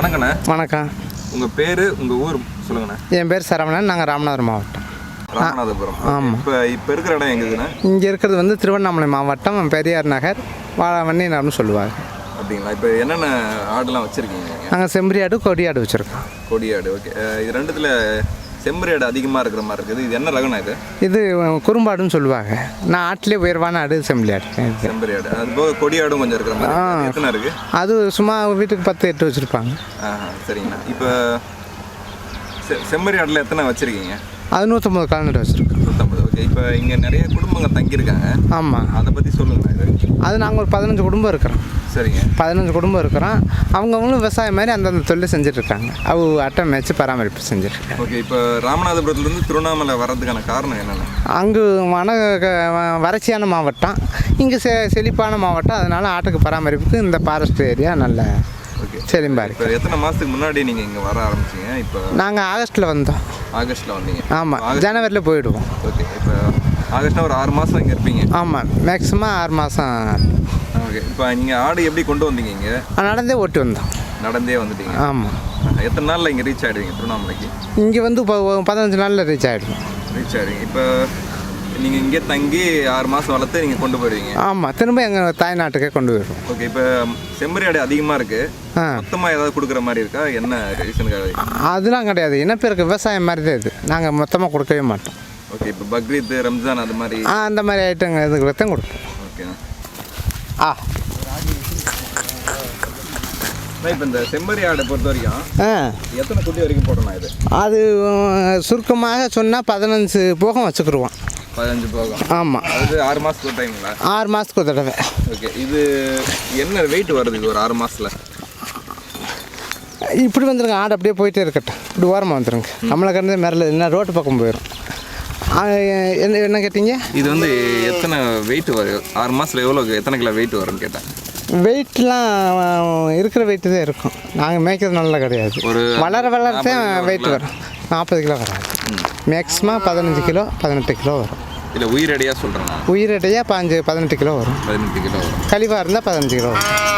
வணக்கண்ணே. வணக்கம். உங்கள் பேர் உங்கள் ஊர் சொல்லுங்கண்ணே. என் பேர் சரவணன் நாங்கள் ராமநாதபுரம் மாவட்டம். ராமநாதபுரம். ஆமாம். இப்போ இப்போ இருக்கிற இடம் எங்குதுண்ணே இங்கே இருக்கிறது வந்து திருவண்ணாமலை மாவட்டம் பெரியார் நகர் வாழவண்ணி நகர்னு சொல்லுவாங்க. அப்படிங்களா? இப்போ என்னென்ன ஆடுலாம் வச்சுருக்கீங்க நீங்கள் செம்பரி ஆடு கொடி ஆடு வச்சுருக்கோம். கொடி ஆடு ஓகே. இது ரெண்டுத்தில் செம்மறி ஆடு அதிகமாக இருக்கிற மாதிரி இருக்குது. இது என்ன ரகம்ண்ணா இது? இது குறும்பாடுன்னு சொல்லுவாங்க. நான் ஆட்டிலே உயர்வான ஆடு செம்பரி ஆடு. இது. செம்மறி ஆடு அது போக கொடி ஆடும் கொஞ்சம் இருக்கிற மாதிரி எத்தனை இருக்குது? அது சும்மா வீட்டுக்கு பத்து எட்டு வச்சுருப்பாங்க. சரிங்கண்ணா. இப்போ செ- செம்மறி ஆடில் எத்தனை வச்சுருக்கீங்க? அது நூற்றம்பது கால்நடை வச்சுருக்கோம். இப்போ இங்கே நிறைய குடும்பங்கள் தங்கியிருக்காங்க. ஆமாம் அதை பற்றி சொல்லுங்கண்ணா இது அது நாங்கள் ஒரு பதினஞ்சு குடும்பம் இருக்கிறோம். சரிங்க. பதினஞ்சு குடும்பம் இருக்கிறோம். அவங்கவுங்களும் விவசாயம் மாதிரி அந்தந்த தொழில் செஞ்சுட்ருக்காங்க. அவ அட்டை மேய்ச்சி பராமரிப்பு செஞ்சுட்ருக்காங்க. ஓகே இப்போ ராமநாதபுரத்துலேருந்து திருவண்ணாமலை வர்றதுக்கான காரணம் என்னென்ன? அங்கு வன வறட்சியான மாவட்டம். இங்கே செ செழிப்பான மாவட்டம். அதனால் ஆட்டுக்கு பராமரிப்புக்கு இந்த ஃபாரஸ்ட் ஏரியா நல்ல இருக்கு இப்போ எத்தனை மாதத்துக்கு முன்னாடி நீங்கள் இங்கே வர ஆரம்பிச்சீங்க? இப்போ நாங்கள் ஆகஸ்ட்டில் வந்தோம். ஆகஸ்ட்டில் வந்தீங்க. ஆமாம் ஜனவரியில் போயிடுவோம். ஓகே. ஆகஸ்ட்னா ஒரு ஆறு மாதம் இங்கே இருப்பீங்க. ஆமாம் மேக்ஸிமம் ஆறு மாதம் ஓகே இப்போ நீங்கள் ஆடு எப்படி கொண்டு வந்தீங்க இங்கே? நடந்தே ஓட்டி வந்தோம். நடந்தே வந்துட்டீங்க. ஆமாம் எத்தனை நாளில் இங்கே ரீச் ஆகிடுவீங்க திருவண்ணாமலைக்கு? இங்கே வந்து இப்போ பதினஞ்சு நாளில் ரீச் ஆகிடுவோம் ரீச் ஆகிடுவீங்க இப்போ நீங்கள் இங்கே தங்கி ஆறு மாதம் வளர்த்து நீங்கள் கொண்டு போயிடுவீங்க ஆமாம் திரும்ப எங்கள் தாய்நாட்டுக்கே கொண்டு போயிடுவோம் ஓகே இப்போ செம்மறி ஆடு அதிகமாக இருக்குது மொத்தமாக ஏதாவது கொடுக்குற மாதிரி இருக்கா? என்ன ரீசனுக்காக அதெல்லாம் கிடையாது. இனப்பெருக்கு விவசாயம் மாதிரி தான் இது. நாங்கள் மொத்தமாக கொடுக்கவே மாட்டோம். ஓகே இப்போ பக்ரீத் ரம்ஜான் அது மாதிரி ஆ அந்த மாதிரி ஐட்டங்க இதுகளை தான் கொடுப்போம் ஓகேண்ணா ஆ. இப்போ இந்த செம்மறி ஆடை பொறுத்த வரைக்கும் எத்தனை குட்டி வரைக்கும் போடலாம் இது? அது சுருக்கமாக சொன்னால் பதினஞ்சு போகம் வச்சுக்கிருவோம். பதினஞ்சு போகும். ஆமாம் அது ஆறு மாதத்துக்கு டைங்களா ஆறு மாதத்துக்கு ஒரு தடவை. ஓகே இது என்ன வெயிட் வருது இது ஒரு ஆறு மாசத்துல? இப்படி வந்துருங்க ஆடு அப்படியே போயிட்டே இருக்கட்டும். இப்படி ஓரமாக வந்துருங்க. நம்மளை கறந்து மிரல என்ன ரோட்டு பக்கம் போயிடும் என்ன என்ன கேட்டீங்க? இது வந்து எத்தனை வெயிட் வரும் ஆறு மாசத்துல எவ்வளோ எத்தனை கிலோ வெயிட் வரும்னு கேட்டேன். வெயிட்லாம் இருக்கிற வெயிட்டு தான் இருக்கும். நாங்கள் மேய்க்கிறது நல்லா கிடையாது. ஒரு வளர வளர்த்தே 40 கிலோ வெயிட் வரும். நாற்பது கிலோ வராது. மேக்ஸிமம் பதினஞ்சு கிலோ பதினெட்டு கிலோ வரும். இல்லை உயிரடியாக சொல்கிறேன் உயிரடையாக பாஞ்சு பதினெட்டு கிலோ வரும். பதினெட்டு கிலோ வரும். கழிவாக இருந்தால் பதினஞ்சு கிலோ வரும்.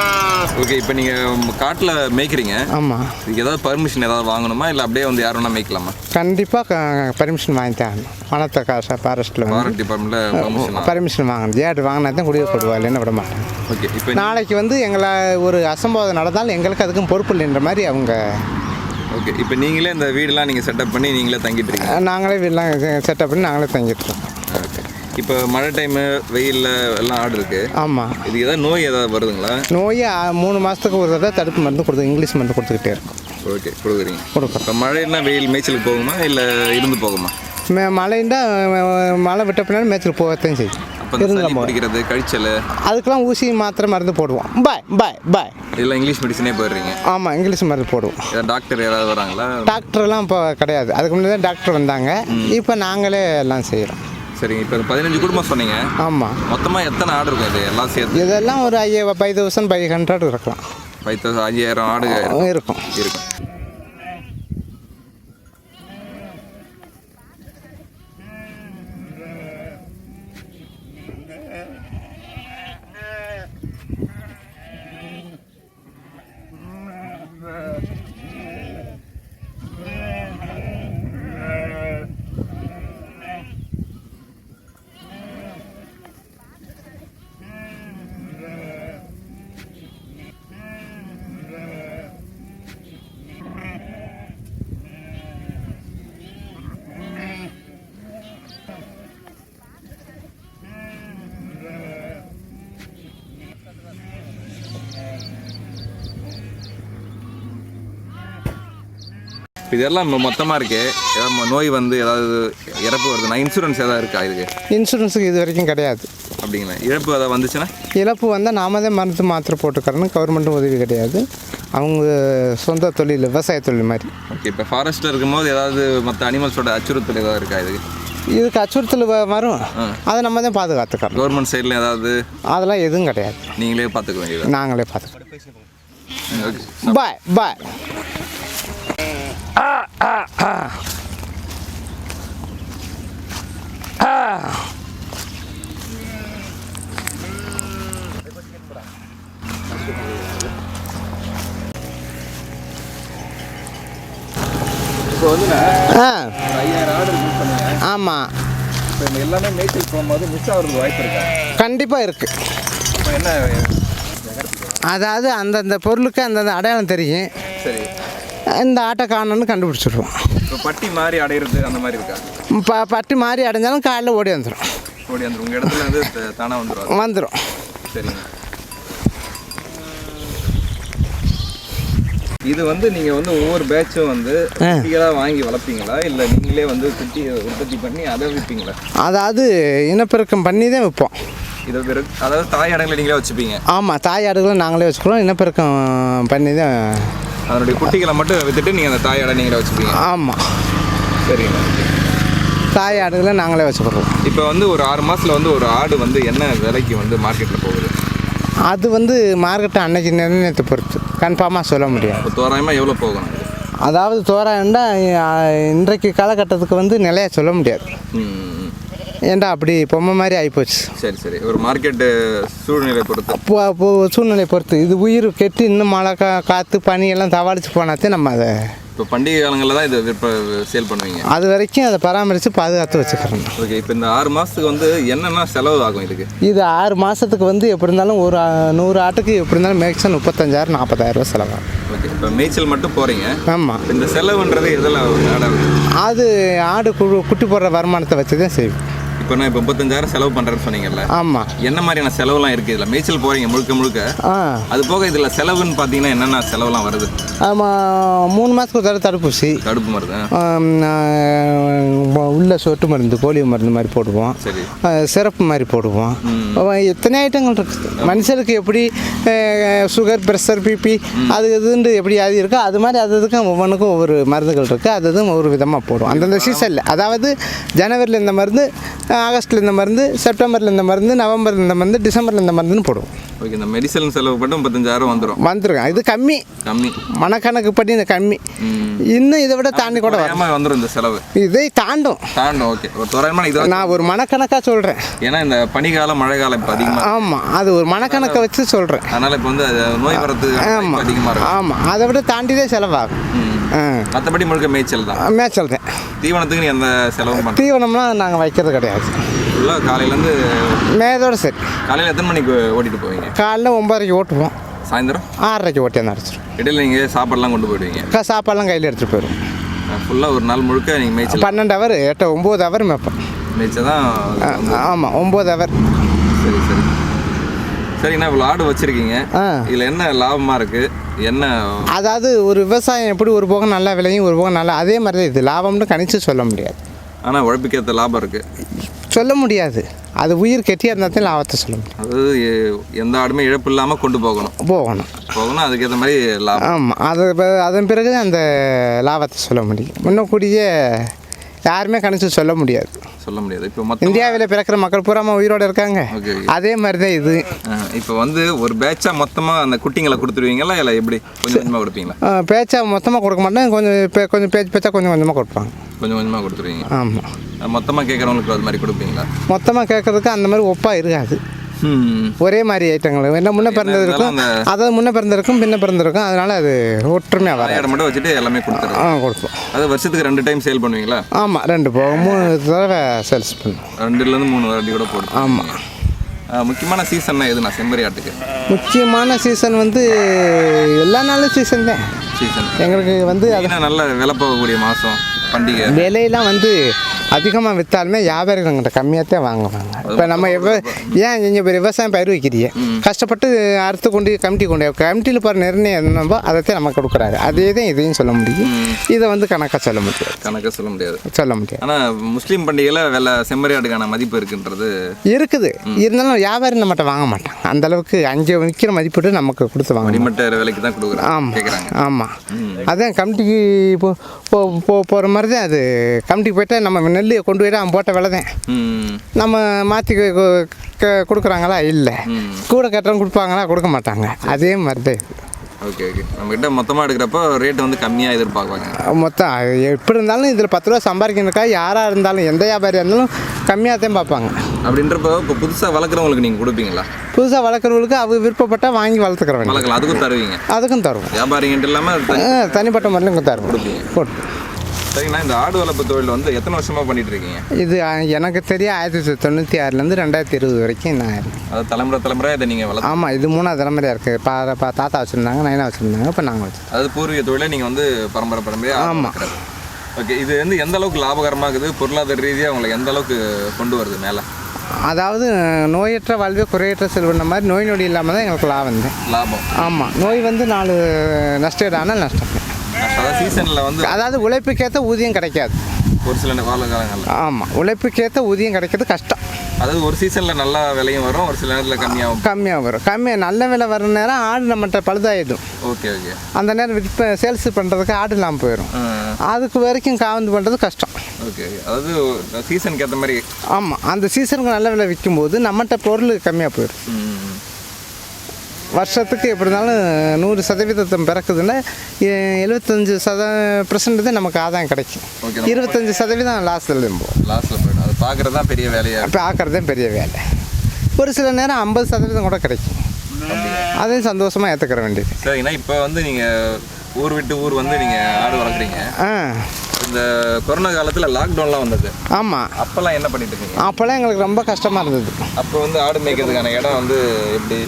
ஓகே இப்போ நீங்கள் காட்டில் மேய்க்கிறீங்க. ஆமாம் இதுக்கு ஏதாவது பர்மிஷன் ஏதாவது வாங்கணுமா? இல்லை அப்படியே வந்து யார் வேணால் மேய்க்கலாமா? கண்டிப்பாக பர்மிஷன் வாங்கி தான் ஆகணும் வனத்தை காசை ஃபாரஸ்ட்டில் ஃபாரஸ்ட் டிபார்ட்மெண்ட்டில் பர்மிஷன் வாங்கணும். ஏடு வாங்கினா தான் குடிய போடுவா இல்லைன்னு விட மாட்டாங்க. ஓகே இப்போ நாளைக்கு வந்து எங்களை ஒரு அசம்பாவிதம் நடந்தாலும் எங்களுக்கு அதுக்கும் பொறுப்பு இல்லைன்ற மாதிரி அவங்க ஓகே இப்போ நீங்களே இந்த வீடெல்லாம் நீங்கள் செட்டப் பண்ணி நீங்களே தங்கிட்டு இருக்கீங்க. நாங்களே வீடெல்லாம் செட்டப் பண்ணி நாங்களே தங்கிட்டு இருக்கோம். இப்போ மழை டைமு வெயிலில் எல்லாம் ஆடு இருக்குது ஆமாம் இதுக்கு ஏதாவது நோய் ஏதாவது வருதுங்களா? நோய் மூணு மாதத்துக்கு ஒரு தடவை தடுப்பு மருந்து கொடுத்து இங்கிலீஷ் மருந்து கொடுத்துக்கிட்டே இருக்கும். ஓகே கொடுக்குறீங்க. கொடுக்குறோம். இப்போ மழைன்னா வெயில் மேய்ச்சலுக்கு போகுமா இல்லை இருந்து போகுமா? மே மழைண்டா மழை விட்ட பின்னாடி மேய்ச்சல் போகத்தான் செய்யும். பிடிக்கிறது கழிச்சல் அதுக்கெல்லாம் ஊசி மாத்திரை மருந்து போடுவோம். பாய் பாய் பாய் இல்லை இங்கிலீஷ் மெடிசனே போயிடுறீங்க. ஆமாம் இங்கிலீஷ் மருந்து போடுவோம். டாக்டர் யாராவது வராங்களா? டாக்டர்லாம் இப்போ கிடையாது. அதுக்கு முன்னாடி தான் டாக்டர் வந்தாங்க. இப்போ நாங்களே எல்லாம் செய்கிறோம் சரிங்க. இப்போ பதினஞ்சு குடும்பம் சொன்னீங்க. ஆமாம் மொத்தமாக எத்தனை ஆடு இருக்கும் இது? எல்லாம் சேர்த்து? இதெல்லாம் ஒரு ஐய ஃபைவ் தௌசண்ட் ஃபைவ் ஹண்ட்ரட் இருக்கலாம். ஃபைவ் தௌசண்ட் ஐயாயிரம் ஆடு இருக்கும். இருக்கும். இதெல்லாம் மொத்தமாக இருக்கு. ஏதாவது மொ- நோய் வந்து ஏதாவது இறப்பு வருதுன்னா இன்சூரன்ஸ் ஏதாவது இருக்கா இதுக்கு? இன்சூரன்ஸுக்கு இது வரைக்கும் கிடையாது. அப்படிங்களா? இழப்பு ஏதாவது வந்துச்சுன்னா? இழப்பு வந்தால் நாம தான் மருந்து மாத்திரை போட்டுக்கிறோன்னு கவர்மெண்ட்டும் உதவி கிடையாது. அவங்க சொந்த தொழில் விவசாய தொழில் மாதிரி. ஓகே இப்போ ஃபாரஸ்ட்டில் இருக்கும்போது ஏதாவது மற்ற அனிமல்ஸோட அச்சுறுத்தல் ஏதாவது இருக்கா இதுக்கு? இதுக்கு அச்சுறுத்தல் வரும். அதை நம்ம தான் பாதுகாத்துக்கிறோம். கவர்மெண்ட் சைடில் ஏதாவது? அதெல்லாம் எதுவும் கிடையாது. நீங்களே பார்த்துக்க வேண்டியது நாங்களே பார்த்துக்கிறோம் பாய் பாய் இப்போ வந்து ஆ. ஐயாயிரம் சொன்னீங்க ஆமாம் இப்போ இந்த எல்லாமே மேய்ச்சல் போகும்போது மிஸ் ஆகிறதுக்கு வாய்ப்பு இருக்கா. கண்டிப்பாக இருக்குது இப்போ என்ன? அதாவது அந்தந்த பொருளுக்கு அந்தந்த அடையாளம் தெரியும். சரி. இந்த ஆட்டை காணோன்னு கண்டுபிடிச்சிடுவோம் பட்டி மாறி அடையிறது அந்த மாதிரி இருக்கா? ப பட்டி மாறி அடைஞ்சாலும் காலைல ஓடி வந்துடும் ஓடி அந்த உங்கள் இடத்துல இருந்து த- தானா வந்துடும் வந்துடும் சரிங்க. இது வந்து நீங்க வந்து ஒவ்வொரு பேட்சும் வந்து குட்டிகளாக வாங்கி வளர்ப்பீங்களா? இல்லை நீங்களே வந்து குட்டி உற்பத்தி பண்ணி அதை விற்பீங்களா அதாவது இனப்பெருக்கம் பண்ணி தான் விற்போம் இதை பிறகு அதாவது தாய் இடங்களை நீங்களே வச்சுப்பீங்க. ஆமாம் தாய் ஆடுகளை நாங்களே வச்சுக்கிறோம். இனப்பெருக்கம் பண்ணி தான் அதனுடைய குட்டிகளை மட்டும் வித்துட்டு நீங்கள் அந்த தாய் இடம் நீங்களே வச்சுப்பீங்க. ஆமாம் சரிங்க. தாய் ஆடுகளை நாங்களே வச்சுக்கிறோம் இப்போ வந்து ஒரு ஆறு மாசத்துல வந்து ஒரு ஆடு வந்து என்ன விலைக்கு வந்து மார்க்கெட்டில் போகுது? அது வந்து மார்க்கெட்டை அன்னைக்கு நிர்ணயத்தை பொறுத்து. கன்ஃபார்மாக சொல்ல முடியாது. தோராயமாக எவ்வளோ போகணும்? அதாவது தோராயம்டா இன்றைக்கு காலகட்டத்துக்கு வந்து நிலைய சொல்ல முடியாது. ஏன்டா அப்படி பொம்மை மாதிரி ஆகிப்போச்சு சரி சரி. ஒரு மார்க்கெட்டு சூழ்நிலை பொறுத்து. இப்போ இப்போ சூழ்நிலை பொறுத்து. இது உயிர் கெட்டு இன்னும் மழை கா காற்று பனி எல்லாம் தவாளிச்சு போனாத்தே நம்ம அதை இப்போ பண்டிகை காலங்களில் தான் இது விற்ப சேல் பண்ணுவீங்க. அது வரைக்கும் அதை பராமரித்து பாதுகாத்து வச்சுக்கிறோம். ஓகே இப்போ இந்த ஆறு மாதத்துக்கு வந்து என்னென்ன செலவு ஆகும் இதுக்கு? இது ஆறு மாதத்துக்கு வந்து எப்படி இருந்தாலும் ஒரு நூறு ஆட்டுக்கு எப்படி இருந்தாலும் மேக்ஸிமம் முப்பத்தஞ்சாயிரம் நாற்பதாயிரம் ரூபா செலவாகும். ஓகே இப்போ மேய்ச்சல் மட்டும் போகிறீங்க ஆமாம் இந்த செலவுன்றது எதில் ஆடாது அது ஆடு குழு குட்டி போடுற வருமானத்தை வச்சு தான் செய்வோம். இப்போ நான் இப்போ முப்பத்தஞ்சாயிரம் செலவு பண்ணுறேன்னு சொன்னீங்கல்ல. ஆமாம் என்ன மாதிரியான செலவுலாம் இருக்குது இதில்? மேய்ச்சல் போகிறீங்க முழுக்க முழுக்க. அது போக இதில் செலவுன்னு பார்த்தீங்கன்னா என்னென்ன செலவுலாம் வருது? ஆமாம் மூணு மாதத்துக்கு தடவை தடுப்பூசி. தடுப்பு மருந்து உள்ள சொட்டு மருந்து போலியோ மருந்து மாதிரி போடுவோம். சிறப்பு மாதிரி போடுவோம். எத்தனை ஐட்டங்கள் இருக்குது மனுஷனுக்கு எப்படி சுகர் ப்ரெஷர் பிபி அது இதுன்னு எப்படி அது இருக்கோ அது மாதிரி அது இதுக்கும் ஒவ்வொன்றுக்கும் ஒவ்வொரு மருந்துகள் இருக்குது அது இதுவும் ஒவ்வொரு விதமாக போடும் அந்தந்த சீசனில் அதாவது ஜனவரியில் இந்த மருந்து ஆகஸ்ட்டில் இந்த மருந்து செப்டம்பரில் இந்த மருந்து நவம்பரில் இந்த மருந்து டிசம்பரில் இந்த மருந்துன்னு போடுவோம். ஓகே இந்த மெடிசன் செலவு மட்டும் முப்பத்தஞ்சாயிரம் வந்துடும் வந்துருங்க. இது கம்மி. கம்மி. மனக்கணக்கு படி இது கம்மி. இன்னும் இதை விட தாண்டி கூட வரும் வந்துடும் இந்த செலவு. இதை தாண்டும். தாண்டும் ஓகே. ஒரு தோராயமான இது நான் ஒரு மனக்கணக்காக சொல்கிறேன் ஏன்னா இந்த பனிக்காலம் மழை காலம் இப்போ அதிகமாக ஆமாம் அது ஒரு மனக்கணக்கை வச்சு சொல்கிறேன் அதனால் இப்போ வந்து நோய் வரது ஆமாம் அதிகமாக ஆமாம் அதை விட தாண்டி தான் செலவாகும் மற்றபடி முழுக்க மேய்ச்சல் தான்? மேய்ச்சல் தான். தீவனத்துக்கு நீ எந்த செலவும் பண்ண தீவனம்லாம் நாங்கள் வைக்கிறது கிடையாது. ஃபுல்லாக காலையிலேருந்து மேதோட சரி. காலையில் எத்தனை மணிக்கு ஓட்டிட்டு போவீங்க? காலைல ஒம்பதரைக்கு ஓட்டுவோம். சாயந்தரம்? ஆறரைக்கு ஓட்டி வந்து அடைச்சிரும். இடையில நீங்கள் சாப்பாடுலாம் கொண்டு போயிடுவீங்க? சாப்பாடெல்லாம் கையில் எடுத்துகிட்டு போயிடும் ஃபுல்லாக ஒரு நாள் முழுக்க நீங்கள் மேய்ச்சல். பன்னெண்டு ஹவர் எட்டு ஒம்பது ஹவர் மேய்ப்பேன் மேய்ச்சல் தான் ஆமாம் ஒம்பது ஹவர் சரிண்ணா இவ்வளோ ஆடு வச்சுருக்கீங்க. இதில் என்ன லாபமாக இருக்குது என்ன? அதாவது ஒரு விவசாயம் எப்படி ஒரு போகம் நல்லா விளையும் ஒரு போகம் நல்லா அதே மாதிரி தான் இது. லாபம்னு கணிச்சு சொல்ல முடியாது. ஆனால் உழைப்புக்கேற்ற லாபம் இருக்குது சொல்ல முடியாது. அது உயிர் கெட்டியாக இருந்தால் தான் லாபத்தை சொல்ல முடியும். எ- எந்த ஆடுமே இழப்பு இல்லாமல் கொண்டு போகணும். போகணும். போகணும் அதுக்கேற்ற மாதிரி லாபம். ஆமாம் அது அதன் பிறகு அந்த லாபத்தை சொல்ல முடியும். முன்னக்கூடிய யாருமே கணிச்சு சொல்ல முடியாது. சொல்ல முடியாது. இப்போ இந்தியாவில் பிறக்கிற மக்கள் பூராம உயிரோடு இருக்காங்க. அதே மாதிரி தான் இது இப்போ வந்து ஒரு பேட்சாக மொத்தமாக அந்த குட்டிங்களை கொடுத்துருவீங்களா? இல்லை எப்படி? கொஞ்சம் கொஞ்சமாக கொடுப்பீங்களா? பேச்சா மொத்தமாக கொடுக்க மாட்டேன் கொஞ்சம் கொஞ்சம் பேச்சு பேச்சா கொஞ்சம் கொஞ்சமாக கொடுப்பாங்க. கொஞ்சம் கொஞ்சமாக கொடுத்துருவீங்க. ஆமாம் மொத்தமாக கேட்குறவங்களுக்கு அது மாதிரி கொடுப்பீங்களா? மொத்தமாக கேட்கறதுக்கு அந்த மாதிரி ஒப்பாக இருக்காது. ஒரே மாதிரி ஐட்டங்கள் என்ன முன்ன பிறந்ததுக்கும் அதாவது முன்ன பிறந்திருக்கும் பின்ன பிறந்திருக்கும். அதனால அது ஒற்றுமையாக வர ஆடு மட்டும் வச்சுட்டு எல்லாமே கொடுத்துருங்க ஆ கொடுப்போம். அது வருஷத்துக்கு ரெண்டு டைம் சேல் பண்ணுவீங்களா? ஆமாம் ரெண்டு போகும் மூணு தடவை சேல்ஸ் பண்ணுவோம். ரெண்டுலேருந்து மூணு வாட்டி கூட போடும் ஆமாம் முக்கியமான சீசன்னா எதுனா செம்மறி ஆட்டுக்கு. முக்கியமான சீசன் வந்து எல்லா நாளும் சீசன் தான். சீசன் எங்களுக்கு வந்து அது நல்ல விலை போகக்கூடிய மாதம் பண்டிகை. விலையெல்லாம் வந்து அதிகமாக விற்றாலுமே வியாபாரிகள்கிட்ட கம்மியாக தான் வாங்குவாங்க இப்போ நம்ம எவ்வளோ ஏன் நீங்கள் இப்போ விவசாயம் பயிர் வைக்கிறீங்க கஷ்டப்பட்டு அறுத்து கொண்டு கமிட்டி கொண்டு கமிட்டியில் போகிற நிர்ணயம் என்னவோ அதைத்தான் நமக்கு கொடுக்குறாரு. அதே தான் இதையும் சொல்ல முடியும். இதை வந்து கணக்காக சொல்ல முடியாது. கணக்காக சொல்ல முடியாது. சொல்ல முடியாது. ஆனால் முஸ்லீம் பண்டிகையில் வெள்ளை செம்மறி ஆட்டுக்கான மதிப்பு இருக்குன்றது இருக்குது. இருந்தாலும் வியாபாரி நம்மகிட்ட வாங்க மாட்டாங்க. அந்த அளவுக்கு அங்கே விற்கிற மதிப்பிட்டு நமக்கு கொடுத்து வாங்க அடிமட்ட விலைக்கு தான் கொடுக்குறாங்க ஆமாம் ஆமாம் அதான் கமிட்டிக்கு போ போகிற மாதிரி தான் அது. கமிட்டிக்கு போயிட்டா நம்ம நெல் கொண்டு போயிட்டு அவன் போட்ட விலை தான் நம்ம மாற்றி கொடுக்குறாங்களா? இல்லை. கூட கட்டுறவங்க கொடுப்பாங்களா? கொடுக்க மாட்டாங்க. அதே மாதிரி தான். Okay okay. நம்மகிட்ட மொத்தமாக எடுக்கிறப்போ ரேட் வந்து கம்மியாக எதிர்பார்க்குவாங்க மொத்தம் எப்படி இருந்தாலும் இதில் பத்து ரூபா சம்பாதிக்கிறதுக்கா யாராக இருந்தாலும் எந்த வியாபாரியாக இருந்தாலும் கம்மியாக தான் பார்ப்பாங்க. அப்படின்றப்போ இப்போ புதுசாக வளர்க்குறவங்களுக்கு நீங்கள் கொடுப்பீங்களா? புதுசாக வளர்க்குறவங்களுக்கு அவங்க விருப்பப்பட்டால் வாங்கி வளர்த்துக்கிறவங்க வளர்க்கலாம். அதுக்கும் தருவீங்க. அதுக்கும் தருவோம். வியாபாரிங்கன்ட்டு இல்லாமல் தனிப்பட்ட முறையில் தருவோம் கொடுப்பீங்க. சரிங்கண்ணா இந்த ஆடு வளர்ப்பு தொழில் வந்து எத்தனை வருஷமா பண்ணிட்டு இருக்கீங்க இது எனக்கு தெரிய ஆயிரத்தி தொள்ளாயிரத்தி தொண்ணூற்றி ஆறுலேருந்து ரெண்டாயிரத்தி இருபது வரைக்கும் நான் இருக்கேன் அது தலைமுறை தலைமுறை இதை நீங்கள் வளர்த்து ஆமாம் இது மூணாவது தலைமுறையாக இருக்குது பா பா தாத்தா வச்சுருந்தாங்க நைனா வச்சுருந்தாங்க இப்போ நாங்கள் வச்சு அதாவது பூர்வீக தொழிலை நீங்கள் வந்து பரம்பரை பரம்பரையாக ஆமா. ஓகே இது வந்து எந்த அளவுக்கு லாபகரமாக இருக்குது பொருளாதார ரீதியாக உங்களுக்கு எந்த அளவுக்கு கொண்டு வருது மேலே? அதாவது நோயற்ற வாழ்வே குறையற்ற செல்வன மாதிரி நோய் நொடி இல்லாமல் தான் எங்களுக்கு லாபம் லாபம். ஆமாம் நோய் வந்து நாலு நஷ்டம் ஆனால் நஷ்டம். சீசனில் வந்து அதாவது உழைப்புக்கேற்ற ஊதியம் கிடைக்காது. ஒரு சில கால காலங்களில். ஆமாம் உழைப்புக்கேற்ற ஊதியம் கிடைக்கிறது கஷ்டம். அதாவது ஒரு சீசனில் நல்லா விலையும் வரும் ஒரு சில நேரத்தில் கம்மியாகும் கம்மியாக வரும். கம்மியாக நல்ல விலை வர நேரம் ஆடு நம்மகிட்ட பழுதாயிடும். Okay okay. அந்த நேரம் விற்ப சேல்ஸ் பண்ணுறதுக்கு ஆடு இல்லாமல் போயிடும் அதுக்கு வரைக்கும் காவந்து பண்ணுறது கஷ்டம். ஓகே அதாவது சீசனுக்கு ஏற்ற மாதிரி ஆமாம் அந்த சீசனுக்கு நல்ல விலை விற்கும்போது நம்மகிட்ட பொருள் கம்மியாக போயிடும் வருஷத்துக்கு எப்படி இருந்தாலும் நூறு சதவீதத்தை பிறக்குதுன்னா எழுபத்தஞ்சு சத பர்சன்ட் தான் நமக்கு ஆதாயம் கிடைக்கும். இருபத்தஞ்சு சதவீதம் லாஸில் போகும். லாஸ்ட்டில் போயிடும். அது பார்க்குறது தான் பெரிய வேலையாக அப்போ ஆக்கிறதே பெரிய வேலை. ஒரு சில நேரம் ஐம்பது சதவீதம் கூட கிடைக்கும். அதையும் சந்தோஷமாக ஏற்றுக்கிற வேண்டியது. சரிங்கண்ணா இப்போ வந்து நீங்கள் ஊர் விட்டு ஊர் வந்து நீங்கள் ஆடு வளர்க்குறீங்க. ஆ. இந்த கொரோனா காலத்தில் லாக்டவுன்லாம் வந்தது. ஆமாம் அப்போல்லாம் என்ன பண்ணிட்டு இருக்கீங்க அப்போல்லாம் எங்களுக்கு ரொம்ப கஷ்டமாக இருந்தது. அப்போ வந்து ஆடு மேய்க்கிறதுக்கான இடம் வந்து எப்படி?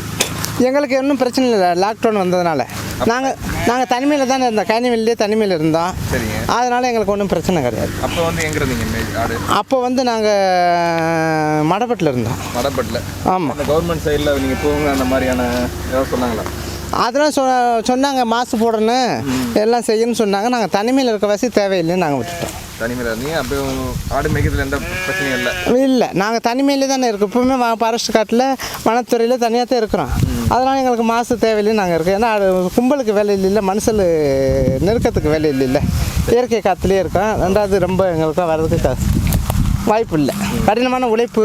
எங்களுக்கு இன்னும் பிரச்சனை இல்லை. லாக்டவுன் வந்ததுனால. நாங்கள் நாங்கள் தனிமையில் தானே இருந்தோம். கனிவெளிலே தனிமையில் இருந்தோம். சரிங்க. அதனால் எங்களுக்கு ஒன்றும் பிரச்சனை கிடையாது. அப்போ வந்து எங்கே இருந்தீங்க அப்போ வந்து நாங்கள் மடப்பட்டில் இருந்தோம். மடப்பட்டில்? ஆமாம் கவர்மெண்ட் சைடில் நீங்கள் போங்க அந்த மாதிரியான ஏதாவது சொன்னாங்களா? அதெல்லாம் சொ சொன்னாங்க மாசு போடணும். எல்லாம் செய்யணும்னு சொன்னாங்க. நாங்கள் தனிமையில் இருக்க வசதி தேவையில்லைன்னு நாங்கள் விட்டுட்டோம். தனிமையில் இருந்தீங்க அப்போ ஆடு மேய்க்கிறதுல எந்த பிரச்சனையும் இல்லை? இல்லை நாங்கள் தனிமையிலே தானே இருக்கோம். இப்போவுமே ஃபாரஸ்ட் காட்டில் வனத்துறையில் தனியாக தான் இருக்கிறோம் அதனால் எங்களுக்கு மாசு தேவையில்லைன்னு நாங்கள் இருக்கோம். ஏன்னா அது கும்பலுக்கு வேலை இல்லை மனுஷல் நெருக்கத்துக்கு வேலை இல்லை இயற்கை காற்றுலேயே இருக்கோம். ரெண்டாவது ரொம்ப எங்களுக்கு வர்றதுக்கு வாய்ப்பு இல்லை. கடினமான உழைப்பு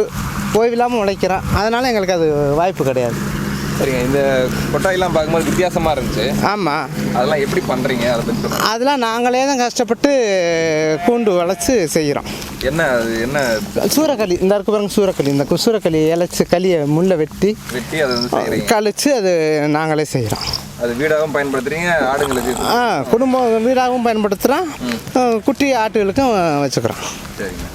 ஓய்வில்லாமல் உழைக்கிறோம். அதனால் எங்களுக்கு அது வாய்ப்பு கிடையாது. சரிங்க இந்த கொட்டாயெல்லாம் பார்க்கும்போது வித்தியாசமாக இருந்துச்சு. ஆமாம் அதெல்லாம் எப்படி பண்ணுறீங்க அதை பற்றி. அதெல்லாம் நாங்களே தான் கஷ்டப்பட்டு கூண்டு வளைச்சி செய்கிறோம் என்ன அது என்ன? சூறக்களி இந்த இருக்கு பாருங்க சூறக்களி இந்த சூறக்களி இலைச்சி களியை முள்ளை வெட்டி வெட்டி அதை கழிச்சு அது நாங்களே செய்கிறோம் அது வீடாகவும் பயன்படுத்துறீங்க ஆடுங்களுக்கு? ஆ குடும்பம் வீடாகவும் பயன்படுத்துகிறோம் குட்டி ஆட்டுகளுக்கும் வச்சுக்கிறோம். சரிங்க.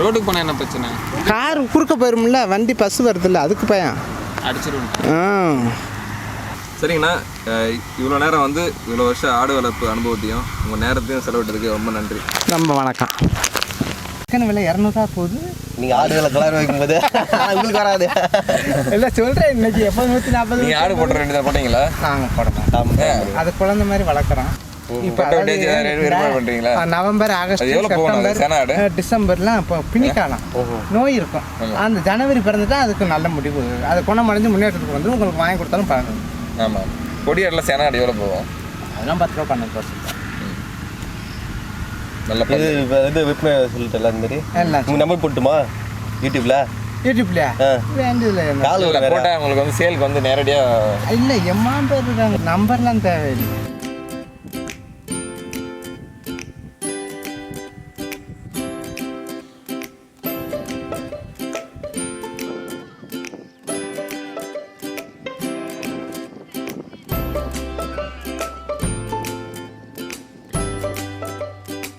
ரோட்டுக்கு போனால் என்ன பிரச்சனை? கார் குறுக்க போயிரும்ல வண்டி பஸ் வருதுல்ல அதுக்கு பயம். அடிச்சிருவோம். ஆ. சரிங்கண்ணா இவ்வளோ நேரம் வந்து இவ்வளோ வருஷம் ஆடு வளர்ப்பு அனுபவத்தையும் உங்கள் நேரத்தையும் செலவிட்டதுக்கு ரொம்ப நன்றி. ரொம்ப வணக்கம். சிக்கன் விலை இரநூறுவா போகுது. நீங்கள் ஆடுகளை கலர் வைக்கும்போது உங்களுக்கு வராது. இல்லை சொல்கிறேன் இன்னைக்கு எப்போ நூற்றி நாற்பது நீங்கள் ஆடு போட்டுற வேண்டியதாக போட்டீங்களா? நாங்கள் போட மாட்டோம் அது குழந்தை மாதிரி வளர்க்குறோம். நவம்பர் ஆகஸ்ட் டிசம்பர்லாம் இப்போ பிணிக்காலம் நோய் இருக்கும். அந்த ஜனவரி பிறந்துட்டா அதுக்கு நல்ல முடிவு. அது குணமடைஞ்சு முன்னேற்றத்துக்கு வந்து உங்களுக்கு வாங்கி கொடுத்தாலும் பலன் ஆமாம் கொடி ஆடில் சேனா ஆடு எவ்வளோ போகும்? அதெல்லாம் பத்து ரூபா பன்னெண்டு நல்ல இது இது விற்பனை சொல்லிட்டு எல்லாம் மாதிரி எல்லாம் உங்கள் நம்பர் போட்டுமா யூடியூப்ல யூடியூப்லையா கால் உங்களுக்கு வந்து சேலுக்கு வந்து நேரடியாக இல்லை எம்மா பேர் இருக்காங்க. நம்பர்லாம் தேவையில்லை.